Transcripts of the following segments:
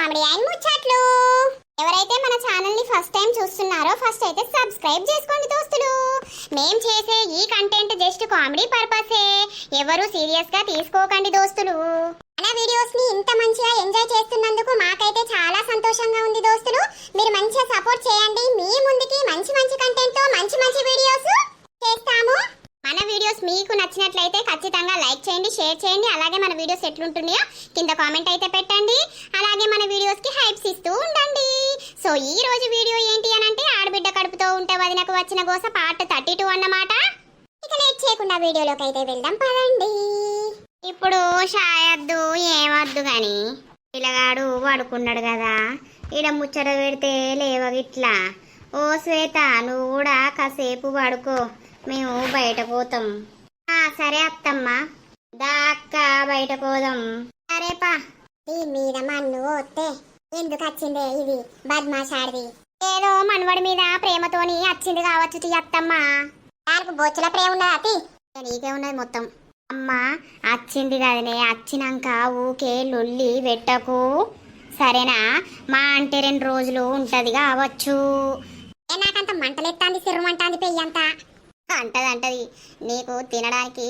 Comedy and ముచ్చట్లు. ఎవరైతే మన ఛానల్ని ఫస్ట్ టైం చూస్తున్నారో ఫస్ట్ అయితే సబ్స్క్రైబ్ చేసుకోండి దోస్తులు. మేం చేసే ఈ కంటెంట్ జస్ట్ కామెడీ పర్పసే. ఎవరు సీరియస్గా తీసుకోకండి దోస్తులు. మన వీడియోస్ని ఇంత మంచిగా ఎంజాయ్ చేస్తున్నందుకు మాకైతే చాలా సంతోషంగా ఉంది దోస్తులు. మీరు మంచిగా సపోర్ట్ చేయండి. మీ ముందుకి మంచి మంచి కంటెంట్తో మంచి మంచి వీడియోస్ చేస్తాము. మన వీడియోస్ మీకు నచ్చినట్లయితే ఖచ్చితంగా లైక్ చేయండి షేర్ చేయండి. అలాగే మన వీడియోస్ ఎట్లుంటున్నాయో కింద కామెంట్ అయితే పెట్టండి. అలాగే మన వీడియోస్కి హైప్స్ ఇస్తూ ఉండండి. సో ఈ రోజు వీడియో ఏంటి అని అంటే ఆడబిడ్డ కడుపుతో ఉంటే వదినకు వచ్చిన గోస పార్ట్ థర్టీ టూ అన్నమాట. ఇక లేట్ చేయకుండా వీడియోలోకి అయితే వెళ్దాం పదండి. ఇప్పుడు షాయద్దు ఏమద్దు కానీ పిల్లగాడు పడుకున్నాడు కదా. ఈడ ముచ్చట పెడితే లేవగిట్లా. ఓ శ్వేత నువ్వు కూడా కాసేపు పడుకో. మేము బయట పోతాం. ఆ సరే అత్తమ్మ. దా అక్క బయట పోదాం. సరేపా. ఈ మీద మన్ను పోతే ఎందుకు వచ్చిందే ఇది బద్మాషాడిది? ఏదో మనవడి మీద ప్రేమతోని వచ్చింది కావచ్చు తీ అత్తమ్మ. దానికి బొచ్చుల ప్రేమ ఉన్నదా నీకే ఉన్నది మొత్తం. అమ్మ వచ్చింది కదనే వచ్చినాక ఊకే లొల్లి పెట్టకు. సరేనా? మా అంటే రెండు రోజులు ఉంటది కావచ్చు. ఏ నాకంత మంటలెత్తాంది సిర్రమంటాంది పెయ్యంతా. అంటది అంటది. నీకు తినడానికి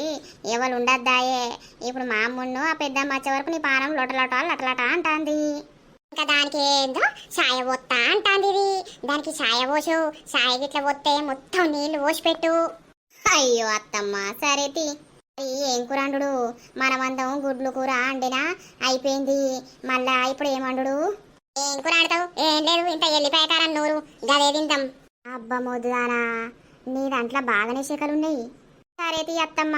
ఎవరు ఉండద్దాయే? ఇప్పుడు మా అమ్మును ఆ పెద్ద వచ్చే వరకు నీ పానం లొటలొట లటలట అంటాంది. ఇంకా దానికి ఏందో సాయ పోత్తా అంటాంది ఇది. దానికి సాయ పోసు సాయ గిట్ల పోతే మొత్తం నీళ్ళు పోసి పెట్టు అయ్యో అత్తమ్మ సరే ఏం కూర అండు మనమందం గుడ్లు కూర అండినా అయిపోయింది. మళ్ళా ఇప్పుడు ఏమండు ఏం కూర ఆడతావు ఏం లేదు ఇంత ఎల్లిపాయ కారం నూరు. గదే తింటాం అబ్బా మొద్దుదానా నీ దాంట్లో బాగానే శకలున్నాయి సరే తీ అత్తమ్మ.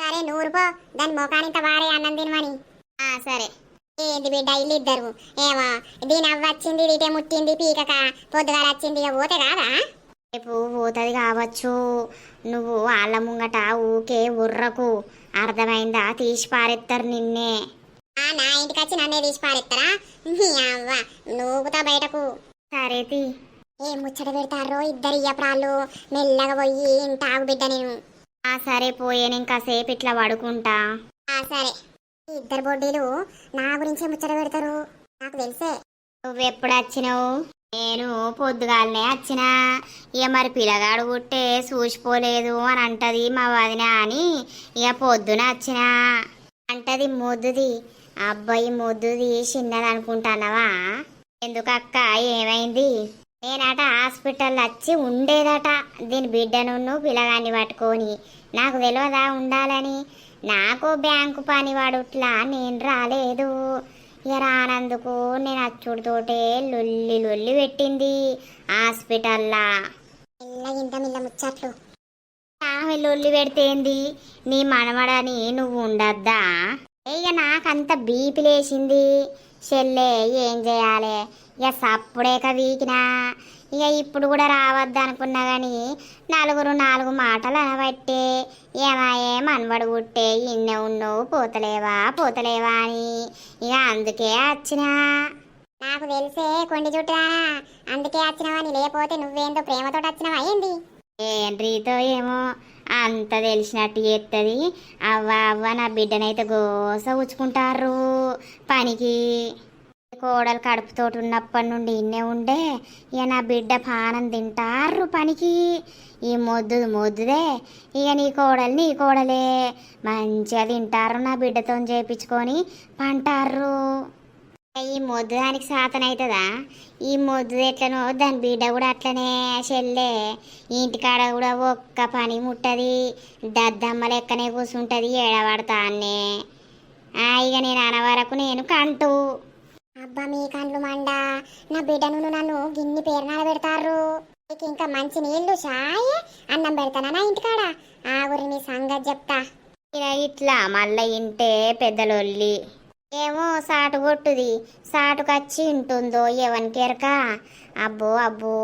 సరే నూరుపో. దాని ముఖానింత వారే అన్నం తినమని. ఆ సరే. ఏంది బిడ్డ ఇల్లు ఇద్దరు ఏమో దీని అవ్వ వచ్చింది దీటే ముట్టింది పీకక పొద్దుగాల వచ్చింది ఇక పోతే కాదా? రేపు పోతుంది కావచ్చు. నువ్వు వాళ్ళ ముంగట ఊకే ఉర్రకు. అర్థమైందా? తీసి పారెత్తారు నిన్నే. నా ఇంటికి వచ్చి నన్నే తీసి పారెత్తారా? నీ అవ్వ నూకుతా బయటకు. సరే తీ. ఏ ముచ్చట పెడతారో ఇద్దరు ఇయ్యప్రాళ్ళు మెల్లగా పోయి ఇంటాగు బిడ్డ నేను. ఆ సరే పోయే నేను కాసేపు ఇట్లా పడుకుంటా. ఆ సరే. ఈ ఇద్దరు బొడ్డీలు నా గురించే ముచ్చట పెడతారు. నాకు తెలిసే. నువ్వెప్పుడు వచ్చినావు నేను పొద్దుగాలనే వచ్చినా ఇక మరి పిల్లగాడు పుట్టే చూసిపోలేదు అని అంటది మా వదిన అని ఇక పొద్దున వచ్చినా అంటది మొద్దుది. అబ్బాయి మొద్దుది చిన్నది అనుకుంటానవా ఎందుకక్క ఏమైంది? నేనట హాస్పిటల్ వచ్చి ఉండేదట. దీని బిడ్డను పిల్లగాన్ని పట్టుకొని నాకు తెలియదా ఉండాలని. నాకు బ్యాంకు పని వాడుట్లా నేను రాలేదు. ఇక రానందుకు నేను అచ్చుడితోటే లొల్లి లొల్లి పెట్టింది హాస్పిటల్లా. ఇంత మిల్ల ముచ్చట్లు. ఆమె లొల్లి పెడితేంది? నీ మనమడని నువ్వు ఉండద్దా? ఇక నాకంత బీపీ లేచింది. చెల్లె ఏం చేయాలి? ఇక సప్పుడేక వీకినా ఇక ఇప్పుడు కూడా రావద్దు అనుకున్నా కానీ నలుగురు నాలుగు మాటలు అనబట్టే ఏమాయే మనబడు పుట్టే ఇన్నే ఉన్నావు పోతలేవా పోతలేవా అని. ఇక అందుకే వచ్చినా నాకు తెలిసే కొండి చుట్టా అందుకే వచ్చినావని లేకపోతే నువ్వేందో ప్రేమతో వచ్చినావా ఏంది? ఏంట్రీతో ఏమో అంత తెలిసినట్టు చేస్తుంది అవ్వ అవ్వ నా బిడ్డనైతే గోస ఉచ్చుకుంటారు పనికి కోడలు కడుపుతోటి ఉన్నప్పటి నుండి ఇన్నే ఉండే ఇక నా బిడ్డ పానం తింటారు పనికి. ఈ మొద్దు మొద్దుదే ఇక నీ కోడలు నీ కోడలే. మంచిగా తింటారు నా బిడ్డతో చేపించుకొని పంటారు ఈ మొద్దు దానికి సాతన అవుతుందా ఈ మొద్దు ఎట్లనో దాని బిడ్డ కూడా అట్లనే చెల్లె. ఇంటికాడ కూడా ఒక్క పని ముట్టది. దద్దమ్మ లెక్కనే కూర్చుంటుంది ఏడబడతా అన్నే ఇక నేను అనవరకు నేను కంటూ. అబ్బా మీ కండ్లు మండ. నా బిడ్డను నన్ను గిన్ని పేరునాడ పెడతారు. నీకు ఇంకా మంచి నీళ్ళు చాయ్ అన్నం పెడతానా నా ఇంటికాడ? ఆ నీ సంగతి చెప్తా. ఇట్లా మళ్ళీ ఇంటే పెద్దలొల్లి. ఏమో సాటు కొట్టుది. సాటుకొచ్చి ఇంటుందో ఎవరికి ఎరక అబ్బో అబ్బో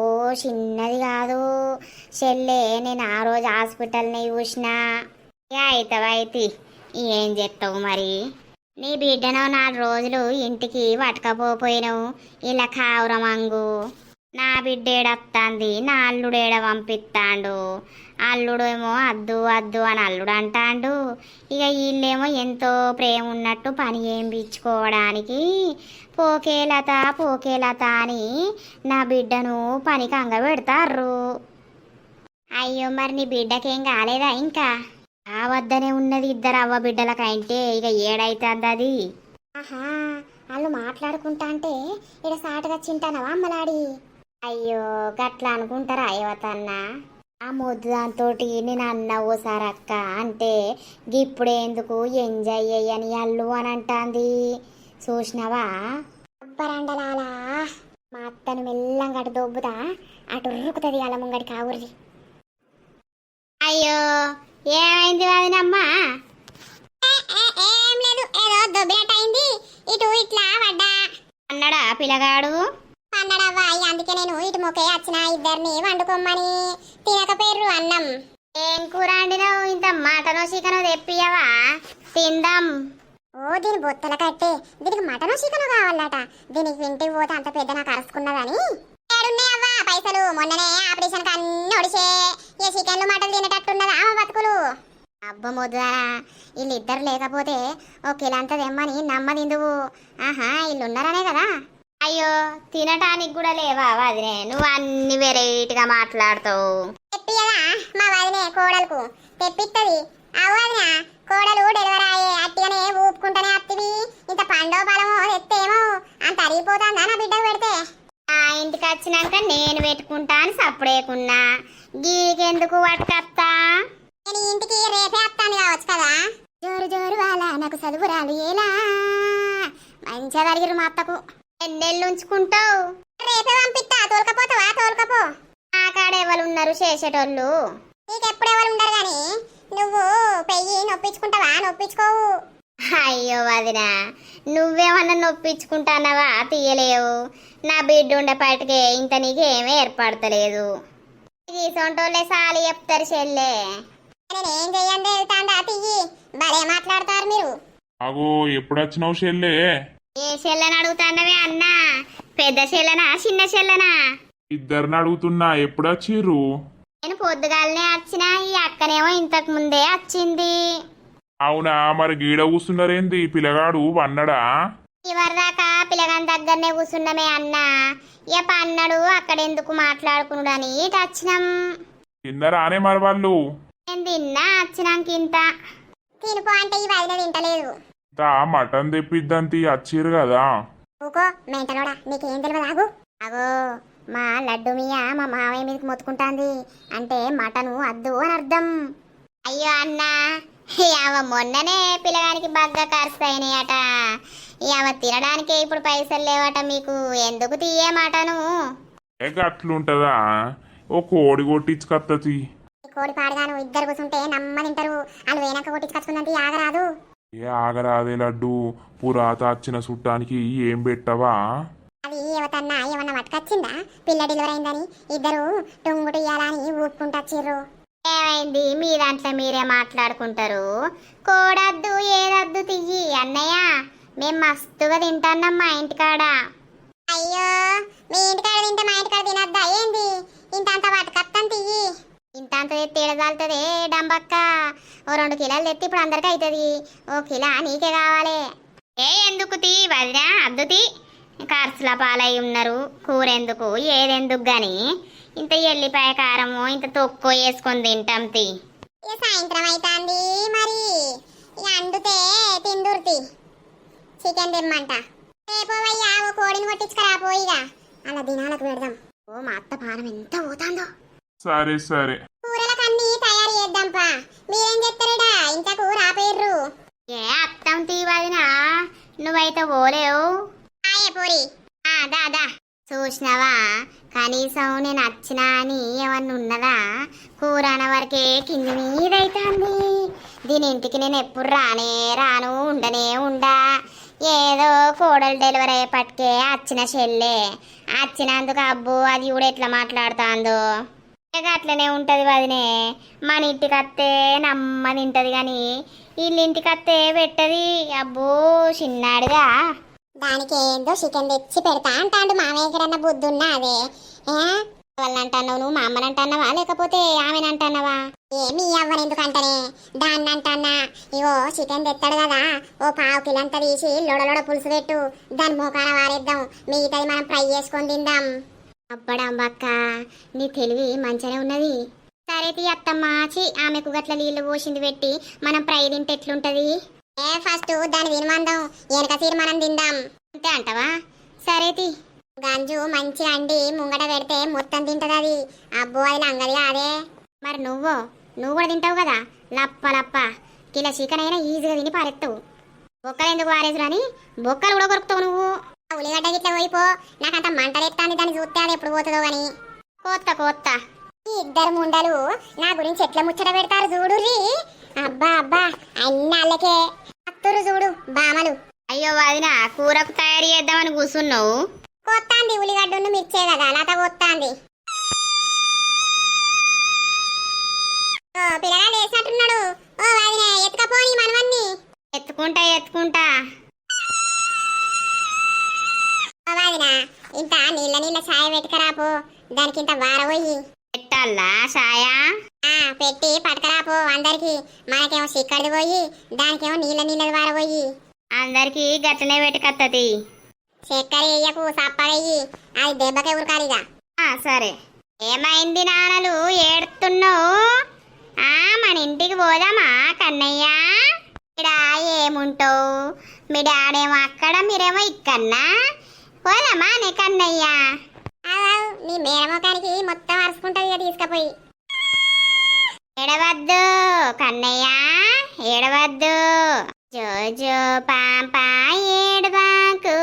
చిన్నది కాదు. చెల్లె నేను ఆ రోజు హాస్పిటల్ని చూసిన. అవుతావైతి ఏం చెప్తావు మరి? నీ బిడ్డను నాలుగు రోజులు ఇంటికి పట్టుకపోయినావు ఇలా కావురమంగు నా బిడ్డేడత్తాంది నా అల్లుడేడ పంపిస్తాండు అల్లుడు ఏమో అద్దు అద్దు అని అల్లుడు అంటాండు ఇక వీళ్ళేమో ఎంతో ప్రేమ ఉన్నట్టు పని ఏం పిచ్చుకోవడానికి పోకే లత పోకే లత అని నా బిడ్డను పనికి అంగ పెడతారు అయ్యో మరి నీ బిడ్డకేం కాలేదా ఇంకా? ఆ వద్దనే ఉన్నది ఇద్దరు అవ్వ బిడ్డలకంటే ఇక ఏడైతుంది అది. ఆహా వాళ్ళు మాట్లాడుకుంటా అంటే ఇక సాటుగా చింటానవా అమ్మలాడి? అయ్యో గట్లా అనుకుంటారా అయ్యవతన్న ఆ మొద్దు దాంతో నేను అన్న ఓసారి అక్క అంటే గిప్పుడేందుకు ఎంజాయ్ అయ్యని అల్లు అని అంటాంది. చూసినావా? అబ్బరండలాలా మా అత్తను మెల్లంగా అటు దొబ్బుతా అటు ఉరుకుతుంది అలా ముంగడి కావురి అయ్యో ఏమైంది వదినమ్మా? ఏం లేదు ఏదో దొబ్బినట్టు అయింది ఇటు ఇట్లా పడ్డా. అన్నాడా పిల్లగాడు? అన్నాడవ్వా అందుకే నేను ఇటు మొకే వచ్చిన ఇద్దరిని వండుకోమని. తినకపోయారు అన్నం. ఏం కూర వండినావు? ఇంత మటనో చికెనో తెప్పియవా తిందాం. ఓ దీని బొత్తల కట్టే. దీనికి మటనో చికెనో కావాలట. దీనికి ఇంటికి పోతే అంత పెద్ద నాకు అరుచుకున్నదని ఏడున్నాయవ్వా పైసలు. మొన్ననే ఆపరేషన్కి అన్ని ఒడిసే. ఏ చికెన్లు మటన్ తినేటట్టున్నదా ఆమె బతుకులు? అబ్బ మొద్దురా. వీళ్ళిద్దరు లేకపోతే ఓ కిలంతా తెమ్మని నమ్మదిందువు. ఆహా వీళ్ళున్నారనే కదా. అయ్యో తినటానికి కూడా లేవా వదినే? నువ్వు అన్ని వెరైటీగా మాట్లాడుతావు. తెప్పియదా మా వదినే కోడలకు? తెప్పిత్తది. అవదినా కోడలు డెలివరీ అయ్యే అట్టిగానే ఊపుకుంటానే అత్తివి. ఇంత పండో బలమో తెత్తేమో. అంత అరిగిపోతుందా నా బిడ్డకు పెడితే? ఆ ఇంటికి వచ్చినాక నేను పెట్టుకుంటా అని సప్పుడేకున్నా. గీకెందుకు పట్టుకత్తా నేను ఇంటికి రేపే వస్తాను కావచ్చు కదా? జోరు జోరు వాళ్ళ నాకు చదువు రాదు ఎలా? మంచిగా జరిగిరు మా అత్తకు. ఎన్నెళ్ళు ఉంచుకుంటావు? రేపే పంపిస్తా తోలుకపోతావా? తోలుకపో. ఆ కాడ ఎవరు ఉన్నారు చేసేటోళ్ళు? నీకెప్పుడు ఎవరు ఉండరు గాని నువ్వు పెయ్యి నొప్పించుకుంటావా? నొప్పించుకోవు. అయ్యో వదిన నువ్వేమన్నా నొప్పించుకుంటానవా తీయలేవు. నా బిడ్డ ఉండేపాటికే ఇంత నీకేమీ ఏర్పడతలేదు. ఇది సొంటోళ్ళే సాలి చెప్తారు చెల్లె. నేనేం చెయ్యండి వెళ్తాండా తియ్యి భలే మాట్లాడతారు మీరు. అగో ఎప్పుడు వచ్చినావు షెల్లే ఏ చెల్లెని అడుగుతానవే అన్నా? పెద్ద చెల్లెనా? చిన్న చెల్లెనా? ఇద్దరిని అడుగుతున్నా ఎప్పుడు వచ్చిర్రు నేను పొద్దుగాలనే వచ్చిన ఈ అక్కనేమో ఇంతకు ముందే వచ్చింది అవునా? మరి గీడ కూస్తున్నారేంది పిల్లగాడు వన్నడా? ఇవరిదాకా పిల్లగాని దగ్గరనే కూర్చున్నమే అన్న. ఇక పన్నడు అక్కడెందుకు మాట్లాడుకున్నాడని ఇటు వచ్చినాం. తిన్నరానే మరి వాళ్ళు? నేను తిన్నా వచ్చినాక ఇంత తినిపో అంటే ఈ వదిన తింటలేదు. తా మటన్ తెప్పిద్దంతి వచ్చిర్రు కదా. ఊకో మెంటలోడా? నీకేం తెలియదు ఆగు. అగో మా లడ్డు మియా మా మావయ్య మీదకి మొత్తుకుంటాంది. అంటే మటను అద్దు అని అర్థం. అయ్యో అన్న యావ మొన్ననే పిల్లగానికి బాగా ఖర్చు అయినాయట యావ తినడానికే ఇప్పుడు పైసలు లేవట మీకు. ఎందుకు తీయే మటను ఏ గట్లుంటదా? ఓ కోడి కొట్టించుకత్తది కోడి పాడగాను ఇద్దరు కూర్చుంటే నమ్మ తింటారు. వాళ్ళు వెనక కొట్టించుకొచ్చుకుందంటే ఆగరాదు. ఏ ఆగరాదే లడ్డు? పురాత వచ్చిన చుట్టానికి ఏం పెట్టవా? అది ఎవతన్నా ఏమన్నా మట్టుకొచ్చిందా పిల్ల డెలివరీ అయిందని ఇద్దరు టుంగుటు ఇయ్యాలని ఊపుకుంటూ వచ్చిర్రు ఏమైంది? మీ దాంట్లో మీరే మాట్లాడుకుంటారు. కోడద్దు ఏదద్దు తియ్యి అన్నయ్య. మేం మస్తుగా తింటాన్నాం మా ఇంటికాడ. అయ్యో మీ ఇంటికాడ తింటే మా ఇంటికాడ తినద్దా? ఏంది? ఇంత అంత పట్టుకత్తాను తియ్యి. ఇంత అంత తెత్తి ఎడదాల్తుంది డంబక్క. ఓ రెండు కిలోలు తెత్తి ఇప్పుడు అందరికి అవుతుంది ఓ కిలో నీకే కావాలి. ఏ ఎందుకు తీ? వదినా అద్దు తీ. ఖర్చుల పాలై ఉన్నారు. కూర ఎందుకు ఏదెందుకు గాని. ఇంత ఎల్లిపాయ కారము ఇంత తొక్కు వేసుకొని తింటాం తి. సాయంత్రం అవుతుంది మరి. అండుతే తిందుర్తి. చికెన్ తెమ్మంట. రేపు అయ్యా ఓ కోడిని కొట్టించుకురా పోయిగా అలా దినాలకు పెడదాం. ఓ మా అత్త పానం ఎంత పోతాందో. సరే సరే. కూరలకన్నీ తయారు చేద్దాంపా మీరేం చెప్తారేడా ఇంతకు రాపోయిర్రు. ఏ అత్తం తీవదినా? నువ్వైతే పోలేవు. ఆయే పోరి. ఆ దాదా చూసినావా? కనీసం నేను వచ్చినా అని ఏమన్నా ఉన్నదా? కూర వరకే కింది మీద అవుతుంది దీని ఇంటికి నేను ఎప్పుడు రానే రాను ఉండనే ఉండా. ఏదో కోడలు డెలివరీ అయ్యేపటికే వచ్చిన చెల్లె. వచ్చినందుకు అబ్బు అది కూడా ఎట్లా మాట్లాడుతుందో? అట్లనే ఉంటుంది వదినే. మన ఇంటికి వస్తే నమ్మని ఉంటుంది కానీ వీళ్ళ ఇంటికి వస్తే పెట్టది. అబ్బో చిన్నాడుగా దానికి ఏందో చికెన్ తెచ్చి పెడతా అంటాడు మామయ్య ఎక్కడన్నా బుద్ధున్నా అదే. నువ్వు మా అమ్మని అంటున్నావా లేకపోతే ఆమెను అంటున్నావా ఏమి అవ్వని ఎందుకంటనే? దాన్ని అంటన్నా ఇవో చికెన్ తెస్తాడు కదా. ఓ పావు కిలంతా తీసి లొడలొడ పులుసు పెట్టు. దాని మోకాన వారేద్దాం. మిగతాది మనం ఫ్రై చేసుకొని తిందాం. అబ్బడాంబక్క నీ తెలివి మంచిగానే ఉన్నది. సరే తీ అత్తమ్మ. చి ఆమెకు గట్ల నీళ్ళు పోసింది పెట్టి మనం ఫ్రై తింటే ఎట్లుంటది? ఏ ఫస్ట్ దాని తినమందాం వెనక తీర్మానం తిందాం. అంతే అంటవా? సరే గంజు మంచి అండి ముంగట పెడితే మొత్తం తింటది అది. అబ్బో అది లంగది కాదే. మరి నువ్వు? నువ్వు కూడా తింటావు కదా? లప్ప లప్ప. కిలో చికెన్ అయినా ఈజీగా తిని పారెత్తావు. బొక్కలు ఎందుకు పారేసురు అని? బొక్కలు కూడా కొరుకుతావు నువ్వు. ఉల్లిగడ్డ గిట్ల పోయిపో నాకంత మంటలెత్తాంది దాన్ని చూస్తే అది ఎప్పుడు పోతుందో అని కోత్త కోత్త. ఈ ఇద్దరు ముండలు నా గురించి ఎట్లా ముచ్చట పెడతారు చూడు అబ్బా అబ్బా అన్ని అల్లకే. అత్తురు చూడు బామలు. అయ్యో వదిన కూరకు తయారు చేద్దామని కూర్చున్నావు కొత్తాంది ఉల్లిగడ్డను మిర్చే కదా లత కొత్తాంది ఓ పిల్లగాడు వేసినట్టున్నాడు ఓ వదినే ఎత్తుకపోని మనవన్ని. ఎత్తుకుంటా ఎత్తుకుంటా. ఓ వదిన ఇంత నీళ్ళ నీళ్ళ ఛాయ పెట్టుకరాపో దానికి ఇంత వారబోయి పెట్టాలా ఆ పెట్టి పట్టుకరాపో అందరికి. మనకేమో సిక్కడిది పోయి దానికేమో నీళ్ళ నీళ్ళది వారబోయి అందరికి గట్లనే పెట్టుకత్తది చక్కెర వేయకు సప్పగయ్యి అది దెబ్బకే ఉరకాలిగా. ఆ, సరే. ఏమైంది నాన్నలు ఏడుతున్నావు? ఆ మన ఇంటికి పోదామా కన్నయ్య? ఇడా ఏముంటావు? మీ డాడేమో అక్కడ మీరేమో ఇక్కడనా పోదామా నే కన్నయ్య? నీ మేనమోకానికి మొత్తం అరుచుకుంటది ఇక తీసుకపోయి. ఏడవద్దు కన్నయ్య ఏడవద్దు. జోజో పాపా ఏడవాకు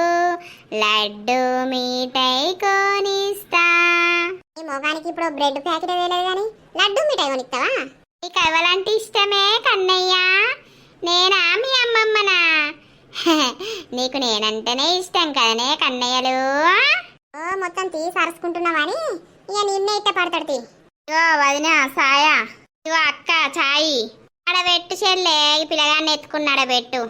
లడ్డు మీటై కొనిస్తా. నీ మొగానికి ఇప్పుడు బ్రెడ్ ప్యాకెట్ వేయలేదు కానీ లడ్డు మిఠాయి కొనిస్తావా? నీకు ఎవరంటే ఇష్టమే కన్నయ్య. నేనా మీ అమ్మమ్మనా? నీకు నేనంటేనే ఇష్టం కదనే కన్నయ్యలు. ఓ మొత్తం తీసి అరుచుకుంటున్నావని ఇక నిన్నే ఇట్ట పడతాడు తీ. ఇగో వదిన సాయ. ఇగో అక్క చాయి. ఆడబెట్టు చెల్లె ఈ పిల్లగాన్ని ఎత్తుకున్నాడ పెట్టు.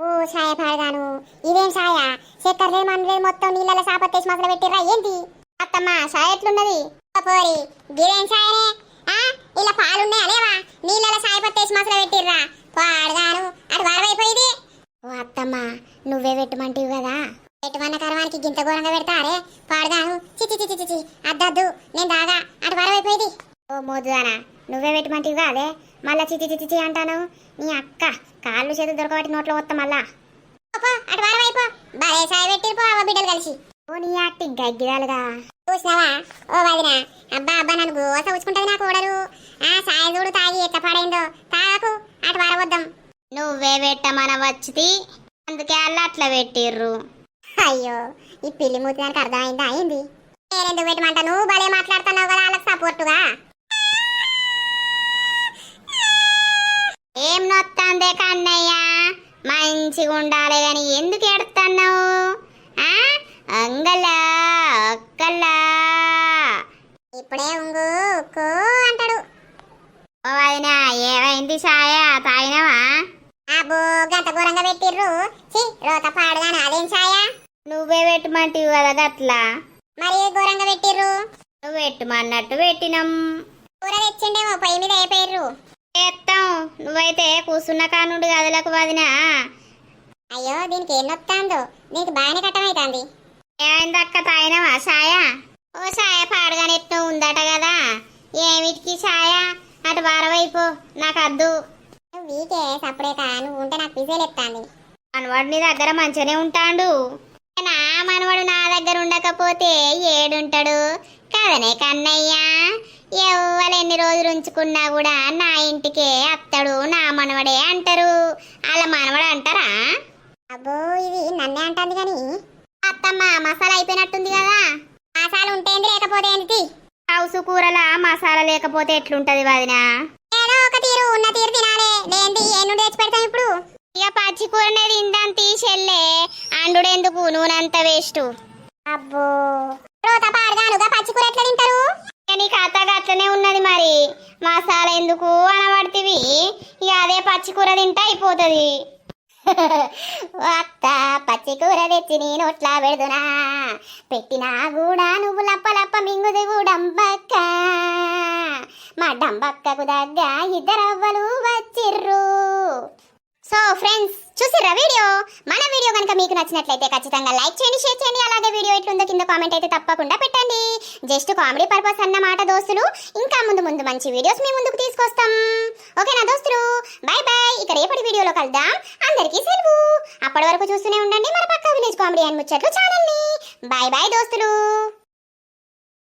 ఓ సాయ పాడగాను ఇదేం సాయ చక్కెర లేదు మన లేదు మొత్తం నీళ్ళలో సాపత్తేసి మసలు పెట్టిర్రా ఏంటి? అత్తమ్మ సాయ ఎట్లున్నది? పోరి గిదేం సాయనే ఆ ఇలా పాలున్నాయా లేవా? నీళ్ళలో సాయ పత్తేసి మసలు పెట్టిర్రా. పాడగాను అటు వరవైపోయింది ఓ అత్తమ్మ నువ్వే పెట్టమంటివి కదా. పెట్టమన్న కరవానికి గింత ఘోరంగా పెడతారే. పాడగాను చిచి చిచి చిచి అద్దద్దు నేను దాగా అటు వరవైపోయింది ఓ మోదుదానా నువ్వే పెట్టమంటివిగా అదే? మళ్ళా చిచి చిచి అంటాను. నీ అక్క కాళ్ళు చేతులు దొరకబట్టి నోట్లో వస్తా మళ్ళా. అటు వరవైపో భలే సాయ పెట్టిరు పో బిడ్డలు కలిసి. ఓ నీ యాక్టింగ్ గగ్గిరాలుగా. చూసినావా? ఓ వదిన. అబ్బా అబ్బా నన్ను గోస ఉంచుకుంటది నాకు ఓడరు. ఆ సాయ చూడు తాగి ఎట్ట పాడైందో. తాగకు అటు వరవద్దాం నువ్వే పెట్టమన వచ్చితి అందుకే అల్ల అట్లా పెట్టిర్రు. అయ్యో ఈ పిల్లి మూతి దానికి అర్థమైందా? అయింది నేనెందుకు పెట్టమంటా? నువ్వు భలే మాట్లాడుతున్నావు కదా వాళ్ళకి సపోర్టుగా ఏం నొత్తందే కన్నయ్య? మంచిగా ఉండాలి గాని ఎందుకు ఎడుతున్నావు ఆ? అంగలా ఒక్కలా ఇప్పుడే ఉంగు ఉక్కు అంటాడు. ఓ వదినా ఏమైంది సాయ? తాగినావా? అబ్బో గంట ఘోరంగా పెట్టిర్రు. చి రోత పాడుగాను. అదేం సాయ? నువ్వే పెట్టమంటివి కదా గట్లా. మరి ఘోరంగా పెట్టిర్రు. నువ్వు పెట్టమన్నట్టు పెట్టినాం. కూర తెచ్చిండేమో పొయ్యి మీద అయిపోయిర్రు. చేస్తాం నువ్వైతే కూసున్న కానుండి గదులకు వదినా. అయ్యో దీనికి ఏం నొత్తాందో దీనికి బాగానే కట్టమైతాంది. ఏమైంది అక్క తాగినావా? సాయ? ఓ సాయ పాడగానే ఎట్నో ఉందట కదా. ఏమిటికి సాయ? అటు బారవైపో నాకు అద్దు. వీకే సప్పుడేక నువ్వు ఉంటే నాకు పిసేలు ఎత్తాంది మనవాడు నీ దగ్గర మంచిగానే ఉంటాడు. నా మనవాడు నా దగ్గర ఉండకపోతే ఏడుంటాడు. కదనే కన్నయ్య. ఎవ్వరు ఎన్ని రోజులు ఉంచుకున్నా కూడా నా ఇంటికే అత్తడు నా మనవడే అంటారు. అలా మనవడు అంటారా? అబ్బో ఇది నన్నే అంటాంది కానీ. అత్తమ్మ మసాలా అయిపోయినట్టుంది కదా. ఆశాలు ఉంటేంది లేకపోతే ఏంటి హౌసు కూరల మసాలా లేకపోతే ఎట్లుంటది వదినా? ఏదో ఒక తీరు ఉన్న తీరు తినాలే. లేంది ఏ నుండి తెచ్చి పెడతాం ఇప్పుడు? ఇక పచ్చి కూరనే తిందాం తీసెళ్ళే అండుడెందుకు? నూనెంత వేస్ట్ అబ్బో. రోత పాడగానుగా పచ్చి కూర ఎట్లా తింటారు? నీ కథ అట్లనే ఉన్నది మరి. మసాలా ఎందుకు అనబడితివి? ఇక అదే పచ్చికూర తింటే అయిపోతుంది. అత్త పచ్చి కూర తెచ్చి నీ నోట్లా పెడుదునా పెట్టినా కూడా నువ్వు లప్ప లప్ప మింగుది డంబక్క. మా డంబక్కకు దగ్గ ఇద్దరవ్వలు వచ్చిర్రు. సో ఫ్రెండ్స్ చూసిర్రా వీడియో. మన వీడియో కనుక మీకు నచ్చినట్లయితే ఖచ్చితంగా లైక్ చేయండి షేర్ చేయండి. అలాగే వీడియో ఎట్లుందో కింద కామెంట్ అయితే తప్పకుండా పెట్టండి. జస్ట్ కామెడీ పర్పస్ అన్నమాట దోస్తులు. ఇంకా ముందు ముందు మంచి వీడియోస్ మీ ముందుకు తీసుకొస్తాం. ఓకేనా దోస్తులు? బాయ్ బాయ్ ఇక రేపటి వీడియోలో కలుద్దాం. అందరికీ సెలవు. అప్పటి వరకు చూస్తూనే ఉండండి. మన పక్క విలేజ్ కామెడీ అండ్ ముచ్చట్లు ఛానల్ని. బాయ్ బాయ్ దోస్తులు.